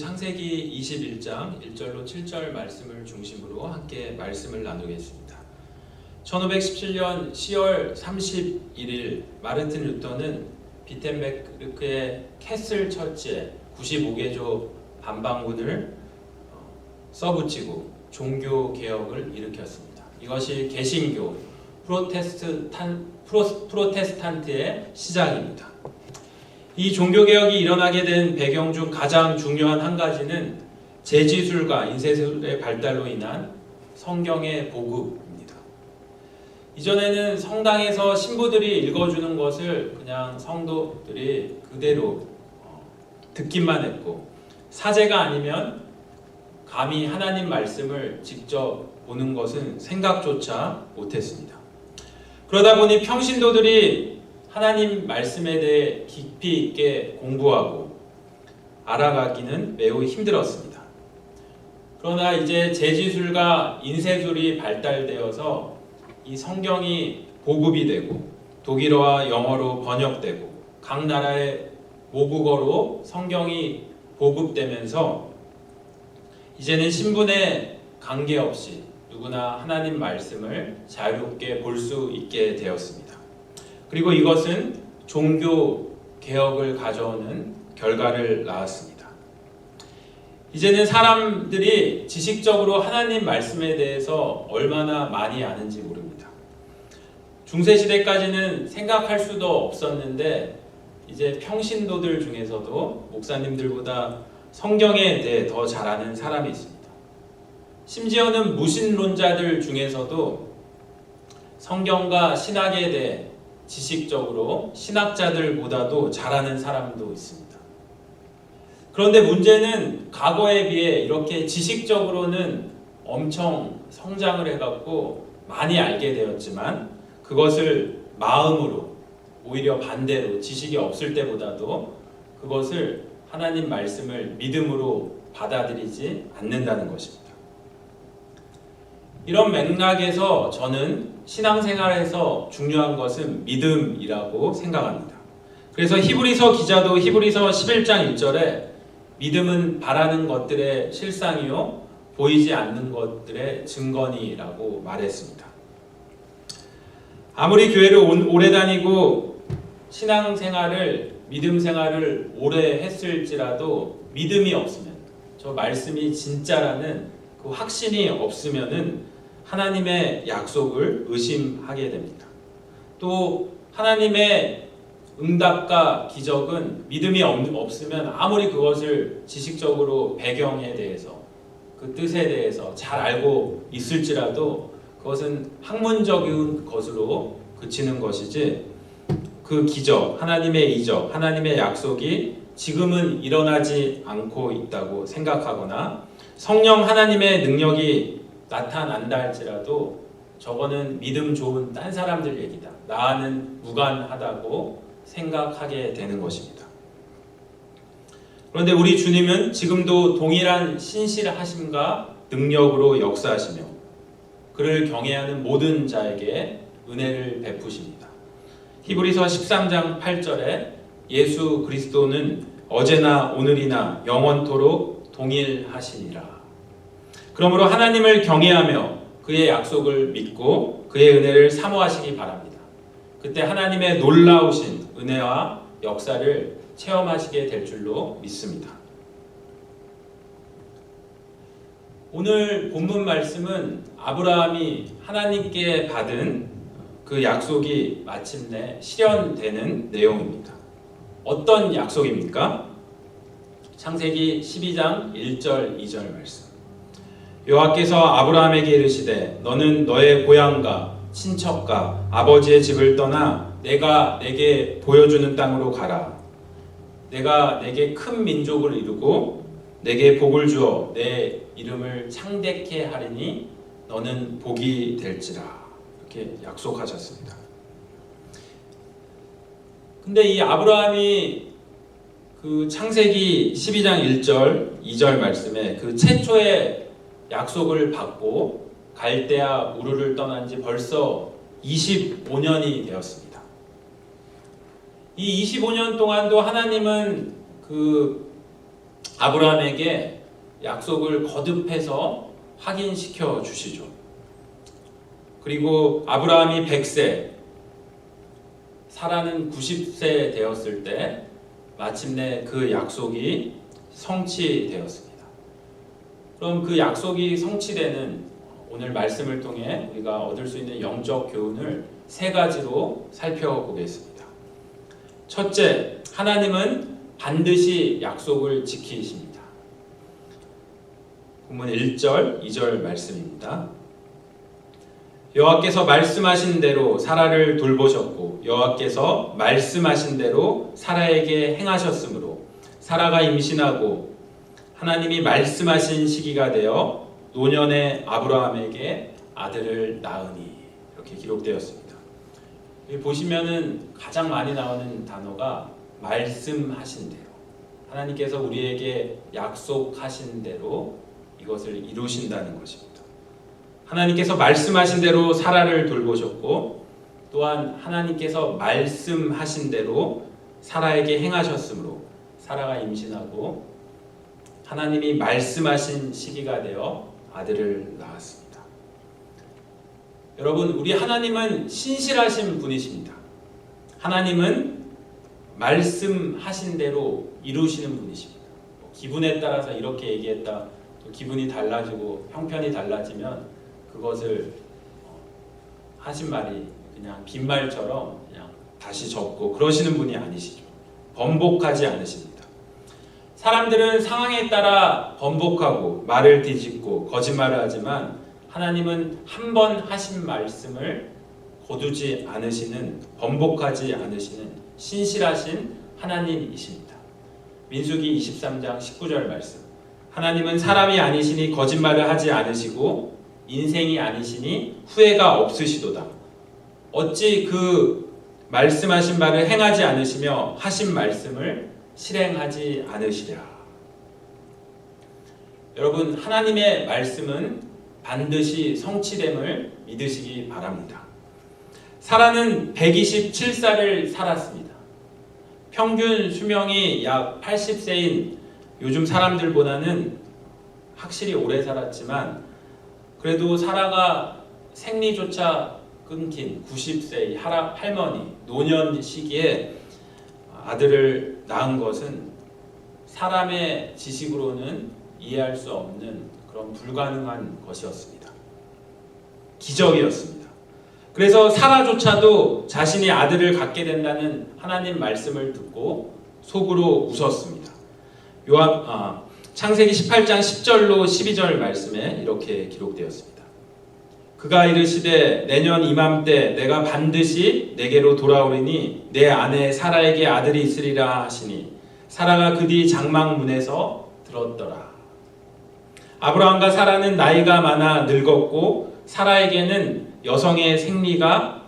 창세기 21장 1절로 7절 말씀을 중심으로 함께 말씀을 나누겠습니다. 1517년 10월 31일 마르틴 루터는 비텐베르크의 캐슬 처치에 95개조 반방문을 어, 써붙이고 종교 개혁을 일으켰습니다. 이것이 개신교 프로테스탄 프로, 프로테스탄트의 시작입니다. 이 종교개혁이 일어나게 된 배경 중 가장 중요한 한 가지는 재지술과 인쇄술의 발달로 인한 성경의 보급입니다. 이전에는 성당에서 신부들이 읽어주는 것을 그냥 성도들이 그대로 어, 듣기만 했고 사제가 아니면 감히 하나님 말씀을 직접 보는 것은 생각조차 못했습니다. 그러다 보니 평신도들이 하나님 말씀에 대해 깊이 있게 공부하고 알아가기는 매우 힘들었습니다. 그러나 이제 재지술과 인쇄술이 발달되어서 이 성경이 보급이 되고 독일어와 영어로 번역되고 각 나라의 모국어로 성경이 보급되면서 이제는 신분에 관계없이 누구나 하나님 말씀을 자유롭게 볼 수 있게 되었습니다. 그리고 이것은 종교 개혁을 가져오는 결과를 낳았습니다. 이제는 사람들이 지식적으로 하나님 말씀에 대해서 얼마나 많이 아는지 모릅니다. 중세시대까지는 생각할 수도 없었는데 이제 평신도들 중에서도 목사님들보다 성경에 대해 더 잘 아는 사람이 있습니다. 심지어는 무신론자들 중에서도 성경과 신학에 대해 지식적으로 신학자들보다도 잘하는 사람도 있습니다. 그런데 문제는 과거에 비해 이렇게 지식적으로는 엄청 성장을 해갖고 많이 알게 되었지만 그것을 마음으로 오히려 반대로 지식이 없을 때보다도 그것을 하나님 말씀을 믿음으로 받아들이지 않는다는 것입니다. 이런 맥락에서 저는 신앙생활에서 중요한 것은 믿음이라고 생각합니다. 그래서 히브리서 기자도 히브리서 11장 1절에 믿음은 바라는 것들의 실상이요 보이지 않는 것들의 증거니라고 말했습니다. 아무리 교회를 오래 다니고 신앙 생활을 믿음 생활을 오래 했을지라도 믿음이 없으면 저 말씀이 진짜라는 그 확신이 없으면은 하나님의 약속을 의심하게 됩니다. 또 하나님의 응답과 기적은 믿음이 없으면 아무리 그것을 지식적으로 배경에 대해서 그 뜻에 대해서 잘 알고 있을지라도 그것은 학문적인 것으로 그치는 것이지 그 기적, 하나님의 이적, 하나님의 약속이 지금은 일어나지 않고 있다고 생각하거나 성령 하나님의 능력이 나타난다 할지라도 저거는 믿음 좋은 딴 사람들 얘기다. 나는 무관하다고 생각하게 되는 것입니다. 그런데 우리 주님은 지금도 동일한 신실하심과 능력으로 역사하시며 그를 경외하는 모든 자에게 은혜를 베푸십니다. 히브리서 13장 8절에 예수 그리스도는 어제나 오늘이나 영원토록 동일하시니라. 그러므로 하나님을 경외하며 그의 약속을 믿고 그의 은혜를 사모하시기 바랍니다. 그때 하나님의 놀라우신 은혜와 역사를 체험하시게 될 줄로 믿습니다. 오늘 본문 말씀은 아브라함이 하나님께 받은 그 약속이 마침내 실현되는 내용입니다. 어떤 약속입니까? 창세기 12장 1절 2절 말씀. 여호와께서 아브라함에게 이르시되 너는 너의 고향과 친척과 아버지의 집을 떠나 내가 내게 보여주는 땅으로 가라. 내가 내게 큰 민족을 이루고 내게 복을 주어 내 이름을 창대케 하리니 너는 복이 될지라. 이렇게 약속하셨습니다. 근데 이 아브라함이 그 창세기 12장 1절, 2절 말씀에 그 최초의 약속을 받고 갈대아 우르를 떠난 지 벌써 25년이 되었습니다. 이 25년 동안도 하나님은 그 아브라함에게 약속을 거듭해서 확인시켜 주시죠. 그리고 아브라함이 100세, 사라는 90세 되었을 때 마침내 그 약속이 성취되었습니다. 그럼 그 약속이 성취되는 오늘 말씀을 통해 우리가 얻을 수 있는 영적 교훈을 세 가지로 살펴보겠습니다. 첫째, 하나님은 반드시 약속을 지키십니다. 본문 1절, 2절 말씀입니다. 여호와께서 말씀하신 대로 사라를 돌보셨고 여호와께서 말씀하신 대로 사라에게 행하셨으므로 사라가 임신하고 하나님이 말씀하신 시기가 되어 노년의 아브라함에게 아들을 낳으니 이렇게 기록되었습니다. 여기 보시면은 가장 많이 나오는 단어가 말씀하신 대로 하나님께서 우리에게 약속하신 대로 이것을 이루신다는 것입니다. 하나님께서 말씀하신 대로 사라를 돌보셨고 또한 하나님께서 말씀하신 대로 사라에게 행하셨으므로 사라가 임신하고 하나님이 말씀하신 시기가 되어 아들을 낳았습니다. 여러분, 우리 하나님은 신실하신 분이십니다. 하나님은 말씀하신 대로 이루시는 분이십니다. 뭐 기분에 따라서 이렇게 얘기했다, 또 기분이 달라지고 형편이 달라지면 그것을 어, 하신 말이 그냥 빈말처럼 그냥 다시 접고 그러시는 분이 아니시죠. 번복하지 않으십니다. 사람들은 상황에 따라 번복하고 말을 뒤집고 거짓말을 하지만 하나님은 한 번 하신 말씀을 거두지 않으시는 번복하지 않으시는 신실하신 하나님이십니다. 민수기 23장 19절 말씀. 하나님은 사람이 아니시니 거짓말을 하지 않으시고 인생이 아니시니 후회가 없으시도다. 어찌 그 말씀하신 바를 행하지 않으시며 하신 말씀을 실행하지 않으시랴. 여러분, 하나님의 말씀은 반드시 성취됨을 믿으시기 바랍니다. 사라는 127살을 살았습니다. 평균 수명이 약 80세인 요즘 사람들보다는 확실히 오래 살았지만 그래도 사라가 생리조차 끊긴 90세의 할머니 노년 시기에 아들을 낳은 것은 사람의 지식으로는 이해할 수 없는 그런 불가능한 것이었습니다. 기적이었습니다. 그래서 사라조차도 자신이 아들을 갖게 된다는 하나님 말씀을 듣고 속으로 웃었습니다. 요한 아, 창세기 18장 10절로 12절 말씀에 이렇게 기록되었습니다. 그가 이르시되 내년 이맘때 내가 반드시 내게로 돌아오리니 내 아내 사라에게 아들이 있으리라 하시니 사라가 그 뒤 장막문에서 들었더라. 아브라함과 사라는 나이가 많아 늙었고 사라에게는 여성의 생리가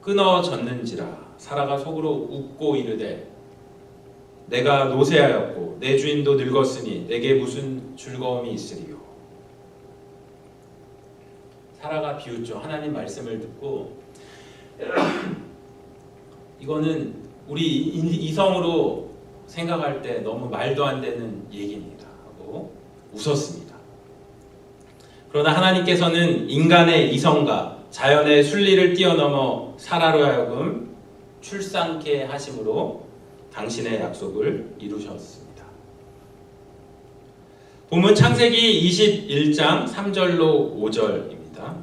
끊어졌는지라 사라가 속으로 웃고 이르되 내가 노쇠하였고 내 주인도 늙었으니 내게 무슨 즐거움이 있으리요. 사라가 비웃죠. 하나님 말씀을 듣고 이거는 우리 이성으로 생각할 때 너무 말도 안 되는 얘기입니다. 하고 웃었습니다. 그러나 하나님께서는 인간의 이성과 자연의 순리를 뛰어넘어 사라로 하여금 출산케 하심으로 당신의 약속을 이루셨습니다. 본문 창세기 21장 3절로 5절입니다.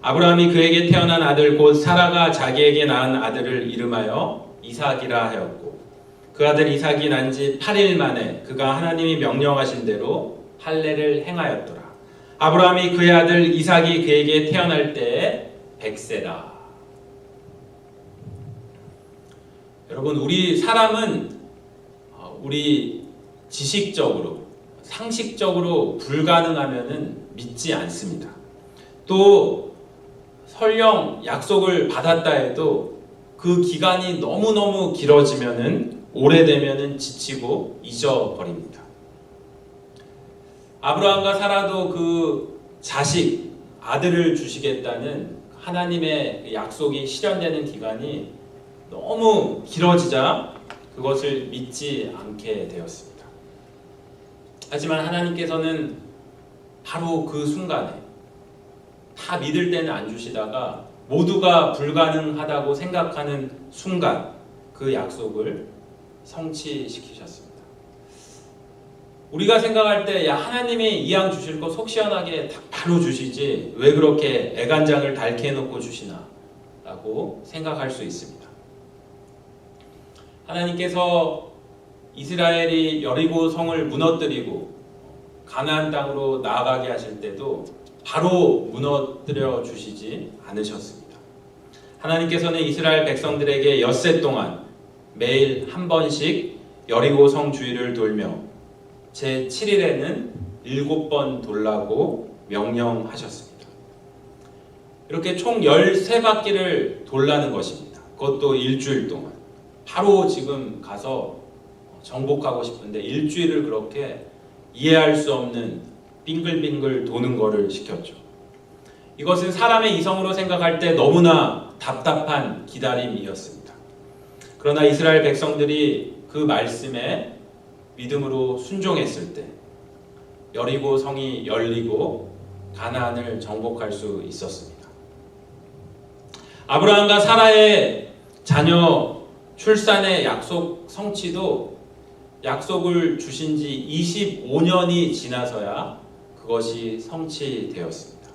아브라함이 그에게 태어난 아들 곧 사라가 자기에게 낳은 아들을 이름하여 이삭이라 하였고 그 아들 이삭이 난 지 8일 만에 그가 하나님이 명령하신 대로 할례를 행하였더라. 아브라함이 그의 아들 이삭이 그에게 태어날 때에 100세다. 여러분 우리 사람은 어, 우리 지식적으로 상식적으로 불가능하면은 믿지 않습니다. 또 설령 약속을 받았다 해도 그 기간이 너무너무 길어지면은 오래되면은 지치고 잊어버립니다. 아브라함과 사라도 그 자식 아들을 주시겠다는 하나님의 약속이 실현되는 기간이 너무 길어지자 그것을 믿지 않게 되었습니다. 하지만 하나님께서는 바로 그 순간에 다 믿을 때는 안 주시다가 모두가 불가능하다고 생각하는 순간 그 약속을 성취시키셨습니다. 우리가 생각할 때 야 하나님이 이양 주실 거 속 시원하게 딱 바로 주시지 왜 그렇게 애간장을 달게 해놓고 주시나 라고 생각할 수 있습니다. 하나님께서 이스라엘이 여리고 성을 무너뜨리고 가나안 땅으로 나아가게 하실 때도 바로 무너뜨려 주시지 않으셨습니다. 하나님께서는 이스라엘 백성들에게 엿새 동안 매일 한 번씩 여리고 성 주위를 돌며 제 7일에는 일곱 번 돌라고 명령하셨습니다. 이렇게 총 13바퀴를 돌라는 것입니다. 그것도 일주일 동안. 바로 지금 가서 정복하고 싶은데 일주일을 그렇게 이해할 수 없는 빙글빙글 도는 거를 시켰죠. 이것은 사람의 이성으로 생각할 때 너무나 답답한 기다림이었습니다. 그러나 이스라엘 백성들이 그 말씀에 믿음으로 순종했을 때 여리고 성이 열리고 가나안을 정복할 수 있었습니다. 아브라함과 사라의 자녀 출산의 약속 성취도 약속을 주신 지 25년이 지나서야 그것이 성취되었습니다.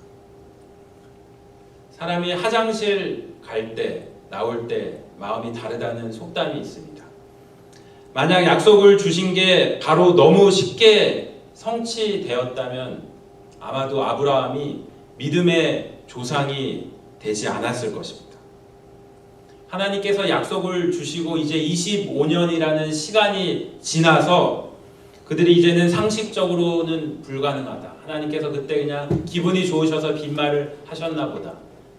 사람이 화장실 갈 때, 나올 때 마음이 다르다는 속담이 있습니다. 만약 약속을 주신 게 바로 너무 쉽게 성취되었다면 아마도 아브라함이 믿음의 조상이 되지 않았을 것입니다. 하나님께서 약속을 주시고 이제 25년이라는 시간이 지나서 그들이 이제는 상식적으로는 불가능하다. 하나님께서 그때 그냥 기분이 좋으셔서 빈말을 하셨나 보다.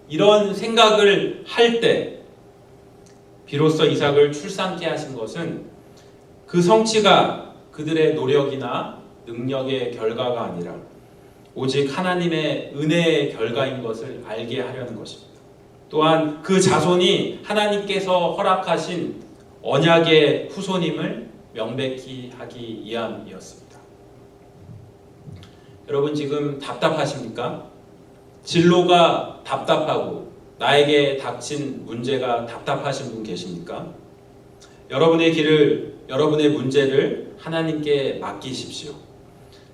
이런 생각을 할 때 비로소 이삭을 출산케 하신 것은 그 성취가 그들의 노력이나 능력의 결과가 아니라 오직 하나님의 은혜의 결과인 것을 알게 하려는 것입니다. 또한 그 자손이 하나님께서 허락하신 언약의 후손임을 명백히 하기 위함이었습니다. 여러분 지금 답답하십니까? 진로가 답답하고 나에게 닥친 문제가 답답하신 분 계십니까? 여러분의 길을 여러분의 문제를 하나님께 맡기십시오.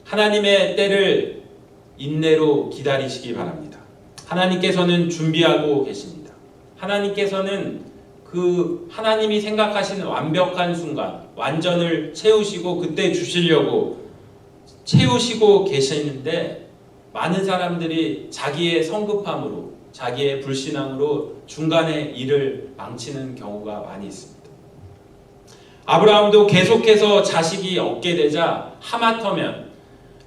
하나님의 때를 인내로 기다리시기 바랍니다. 하나님께서는 준비하고 계십니다. 하나님께서는 그 하나님이 생각하시는 완벽한 순간, 완전을 채우시고 그때 주시려고 채우시고 계시는데 많은 사람들이 자기의 성급함으로, 자기의 불신앙으로 중간에 일을 망치는 경우가 많이 있습니다. 아브라함도 계속해서 자식이 얻게 되자 하마터면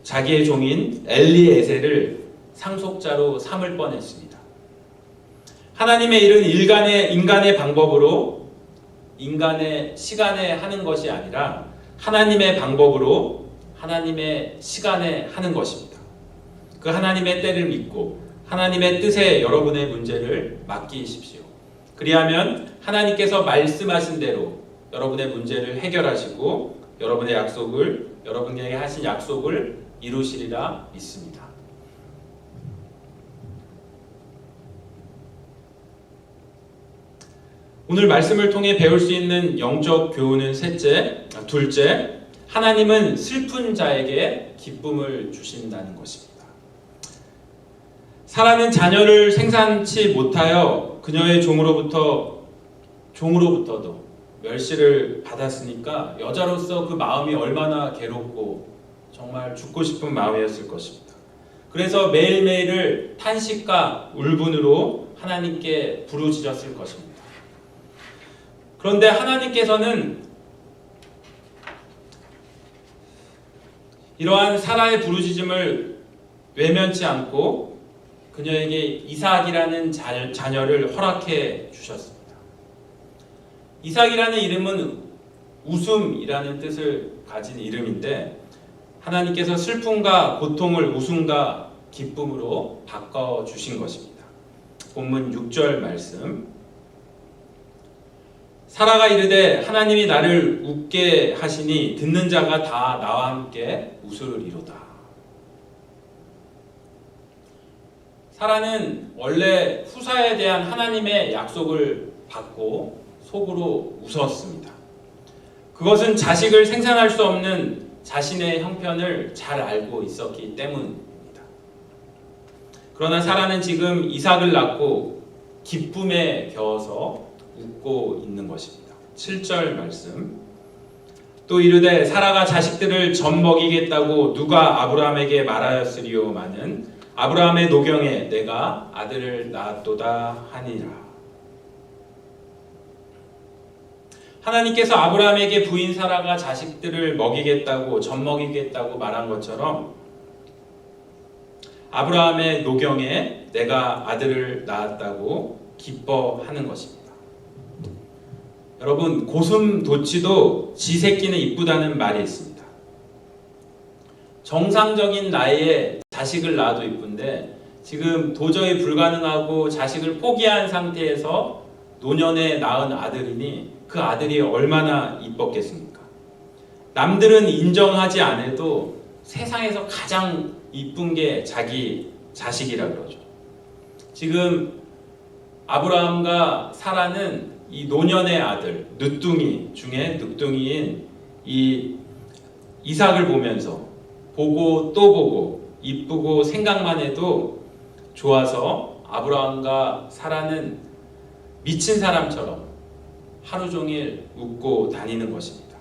자기의 종인 엘리에셀을 상속자로 삼을 뻔했습니다. 하나님의 일은 인간의, 인간의 방법으로 인간의 시간에 하는 것이 아니라 하나님의 방법으로 하나님의 시간에 하는 것입니다. 그 하나님의 때를 믿고 하나님의 뜻에 여러분의 문제를 맡기십시오. 그리하면 하나님께서 말씀하신 대로 여러분의 문제를 해결하시고 여러분의 약속을 여러분에게 하신 약속을 이루시리라 믿습니다. 오늘 말씀을 통해 배울 수 있는 영적 교훈은 셋째, 아, 둘째, 하나님은 슬픈 자에게 기쁨을 주신다는 것입니다. 사라는 자녀를 생산치 못하여 그녀의 종으로부터 종으로부터도 멸시를 받았으니까 여자로서 그 마음이 얼마나 괴롭고 정말 죽고 싶은 마음이었을 것입니다. 그래서 매일매일을 탄식과 울분으로 하나님께 부르짖었을 것입니다. 그런데 하나님께서는 이러한 사라의 부르짖음을 외면치 않고 그녀에게 이삭이라는 자녀를 허락해 주셨습니다. 이삭이라는 이름은 웃음이라는 뜻을 가진 이름인데 하나님께서 슬픔과 고통을 웃음과 기쁨으로 바꿔 주신 것입니다. 본문 6절 말씀 사라가 이르되 하나님이 나를 웃게 하시니 듣는 자가 다 나와 함께 웃으리로다. 사라는 원래 후사에 대한 하나님의 약속을 받고 속으로 웃었습니다. 그것은 자식을 생산할 수 없는 자신의 형편을 잘 알고 있었기 때문입니다. 그러나 사라는 지금 이삭을 낳고 기쁨에 겨워서 웃고 있는 것입니다. 7절 말씀. 또 이르되 사라가 자식들을 젖 먹이겠다고 누가 아브라함에게 말하였으리요마는 아브라함의 노경에 내가 아들을 낳았도다 하니라. 하나님께서 아브라함에게 부인 사라가 자식들을 먹이겠다고 젖 먹이겠다고 말한 것처럼 아브라함의 노경에 내가 아들을 낳았다고 기뻐하는 것입니다. 여러분 고슴도치도 지 새끼는 이쁘다는 말이 있습니다. 정상적인 나이에 자식을 낳아도 이쁜데 지금 도저히 불가능하고 자식을 포기한 상태에서 노년에 낳은 아들이니 그 아들이 얼마나 이뻤겠습니까? 남들은 인정하지 않아도 세상에서 가장 이쁜 게 자기 자식이라 그러죠. 지금 아브라함과 사라는 이 노년의 아들 늦둥이 중에 늦둥이인 이 이삭을 보면서 보고 또 보고 이쁘고 생각만 해도 좋아서 아브라함과 사라는 미친 사람처럼 하루 종일 웃고 다니는 것입니다.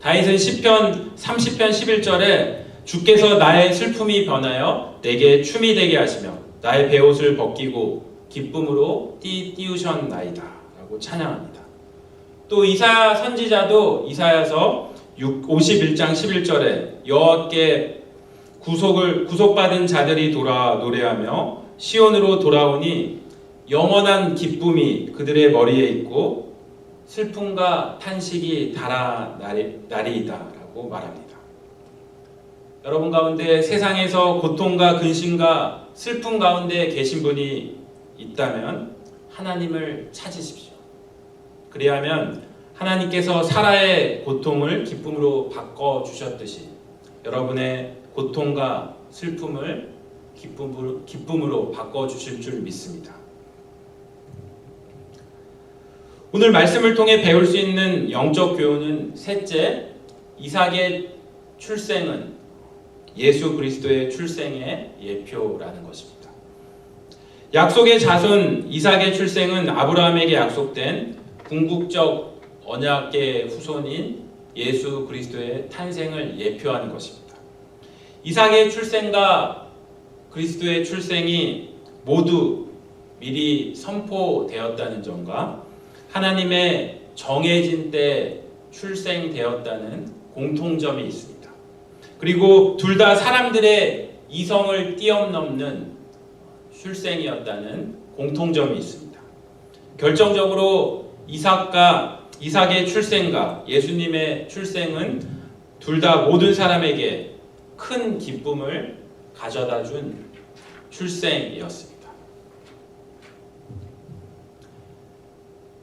다윗은 시편 30편 11절에 주께서 나의 슬픔이 변하여 내게 춤이 되게 하시며 나의 베옷을 벗기고 기쁨으로 띠 띄우셨나이다 라고 찬양합니다. 또 이사야 선지자도 이사야서 51장 11절에 여호와께 구속을 구속받은 자들이 돌아 노래하며 시온으로 돌아오니 영원한 기쁨이 그들의 머리에 있고 슬픔과 탄식이 달아나리이다라고 말합니다. 여러분 가운데 세상에서 고통과 근심과 슬픔 가운데 계신 분이 있다면 하나님을 찾으십시오. 그리하면 하나님께서 사라의 고통을 기쁨으로 바꿔 주셨듯이 여러분의 고통과 슬픔을 기쁨으로, 기쁨으로 바꿔 주실 줄 믿습니다. 오늘 말씀을 통해 배울 수 있는 영적 교훈은 셋째, 이삭의 출생은 예수 그리스도의 출생의 예표라는 것입니다. 약속의 자손 이삭의 출생은 아브라함에게 약속된 궁극적 언약의 후손인 예수 그리스도의 탄생을 예표하는 것입니다. 이삭의 출생과 그리스도의 출생이 모두 미리 선포되었다는 점과 하나님의 정해진 때 출생되었다는 공통점이 있습니다. 그리고 둘 다 사람들의 이성을 뛰어넘는 출생이었다는 공통점이 있습니다. 결정적으로 이삭과 이삭의 출생과 예수님의 출생은 둘 다 모든 사람에게 큰 기쁨을 가져다 준 출생이었습니다.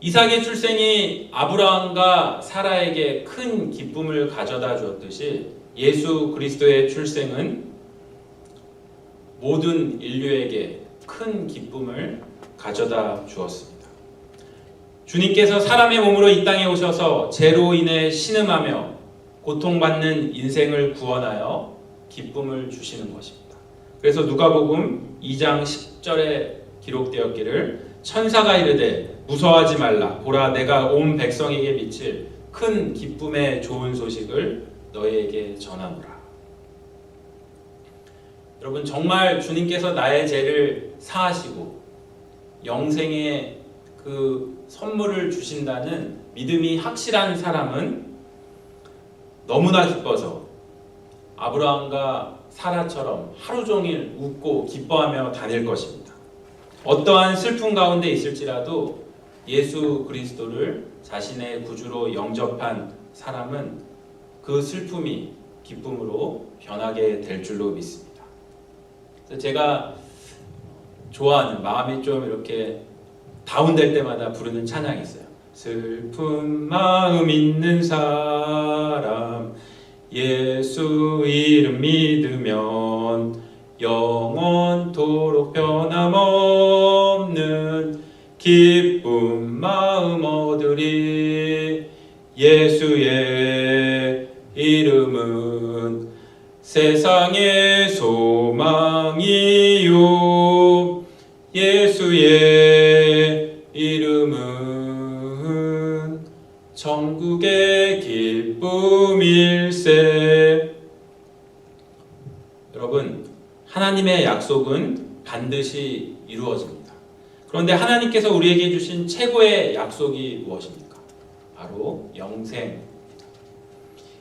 이삭의 출생이 아브라함과 사라에게 큰 기쁨을 가져다 주었듯이 예수 그리스도의 출생은 모든 인류에게 큰 기쁨을 가져다 주었습니다. 주님께서 사람의 몸으로 이 땅에 오셔서 죄로 인해 신음하며 고통받는 인생을 구원하여 기쁨을 주시는 것입니다. 그래서 누가복음 2장 10절에 기록되었기를 천사가 이르되 무서워하지 말라 보라 내가 온 백성에게 미칠 큰 기쁨의 좋은 소식을 너희에게 전하노라. 여러분 정말 주님께서 나의 죄를 사하시고 영생의 그 선물을 주신다는 믿음이 확실한 사람은 너무나 기뻐서 아브라함과 사라처럼 하루 종일 웃고 기뻐하며 다닐 것입니다. 어떠한 슬픔 가운데 있을지라도 예수 그리스도를 자신의 구주로 영접한 사람은 그 슬픔이 기쁨으로 변하게 될 줄로 믿습니다. 제가 좋아하는 마음이 좀 이렇게 다운될 때마다 부르는 찬양이 있어요. 슬픈 마음 있는 사람 예수 이름 믿으면 영원토록 변함없는 기쁜 마음 얻으리 예수의 이름은 세상의 소망이요 하나님의 약속은 반드시 이루어집니다. 그런데 하나님께서 우리에게 주신 최고의 약속이 무엇입니까? 바로 영생.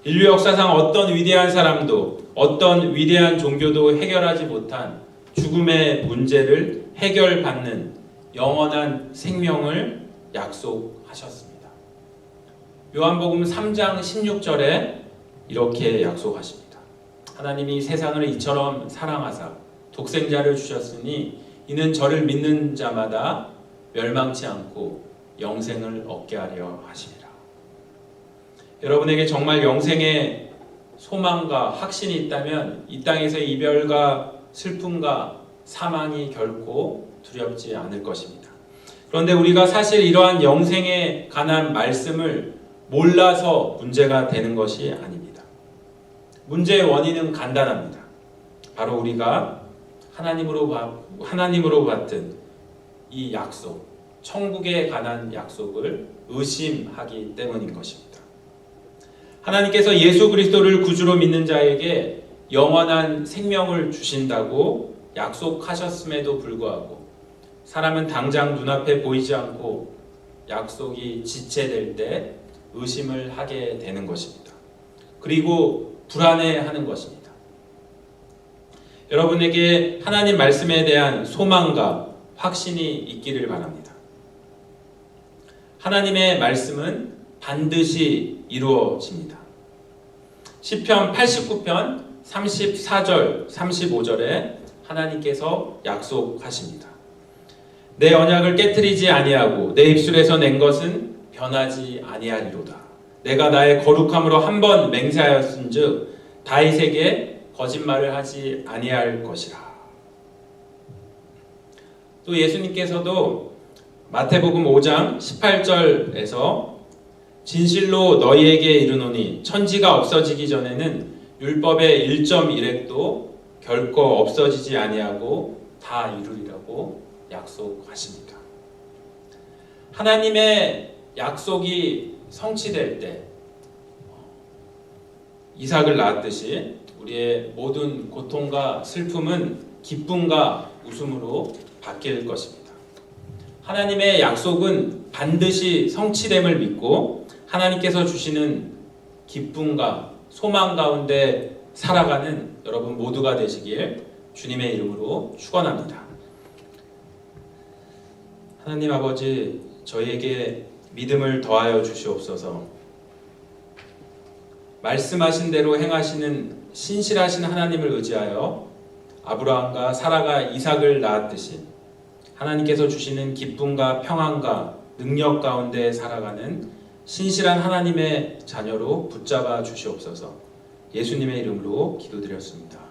인류 역사상 어떤 위대한 사람도 어떤 위대한 종교도 해결하지 못한 죽음의 문제를 해결받는 영원한 생명을 약속하셨습니다. 요한복음 3장 16절에 이렇게 약속하십니다. 하나님이 세상을 이처럼 사랑하사 독생자를 주셨으니 이는 저를 믿는 자마다 멸망치 않고 영생을 얻게 하려 하심이라. 여러분에게 정말 영생의 소망과 확신이 있다면 이 땅에서의 이별과 슬픔과 사망이 결코 두렵지 않을 것입니다. 그런데 우리가 사실 이러한 영생에 관한 말씀을 몰라서 문제가 되는 것이 아닙니다. 문제의 원인은 간단합니다. 바로 우리가 하나님으로 받- 하나님으로 받은 이 약속, 천국에 관한 약속을 의심하기 때문인 것입니다. 하나님께서 예수 그리스도를 구주로 믿는 자에게 영원한 생명을 주신다고 약속하셨음에도 불구하고 사람은 당장 눈앞에 보이지 않고 약속이 지체될 때 의심을 하게 되는 것입니다. 그리고 불안해하는 것입니다. 여러분에게 하나님 말씀에 대한 소망과 확신이 있기를 바랍니다. 하나님의 말씀은 반드시 이루어집니다. 시편 89편 34절 35절에 하나님께서 약속하십니다. 내 언약을 깨뜨리지 아니하고 내 입술에서 낸 것은 변하지 아니하리로다. 내가 나의 거룩함으로 한 번 맹세하였은즉 다윗에게 거짓말을 하지 아니할 것이라. 또 예수님께서도 마태복음 5장 18절에서 진실로 너희에게 이르노니 천지가 없어지기 전에는 율법의 1.1획도 결코 없어지지 아니하고 다 이루리라고 약속하십니다. 하나님의 약속이 성취될 때 이삭을 낳았듯이 우리의 모든 고통과 슬픔은 기쁨과 웃음으로 바뀔 것입니다. 하나님의 약속은 반드시 성취됨을 믿고 하나님께서 주시는 기쁨과 소망 가운데 살아가는 여러분 모두가 되시길 주님의 이름으로 축원합니다. 하나님 아버지 저희에게 믿음을 더하여 주시옵소서. 말씀하신 대로 행하시는 신실하신 하나님을 의지하여 아브라함과 사라가 이삭을 낳았듯이 하나님께서 주시는 기쁨과 평안과 능력 가운데 살아가는 신실한 하나님의 자녀로 붙잡아 주시옵소서. 예수님의 이름으로 기도드렸습니다.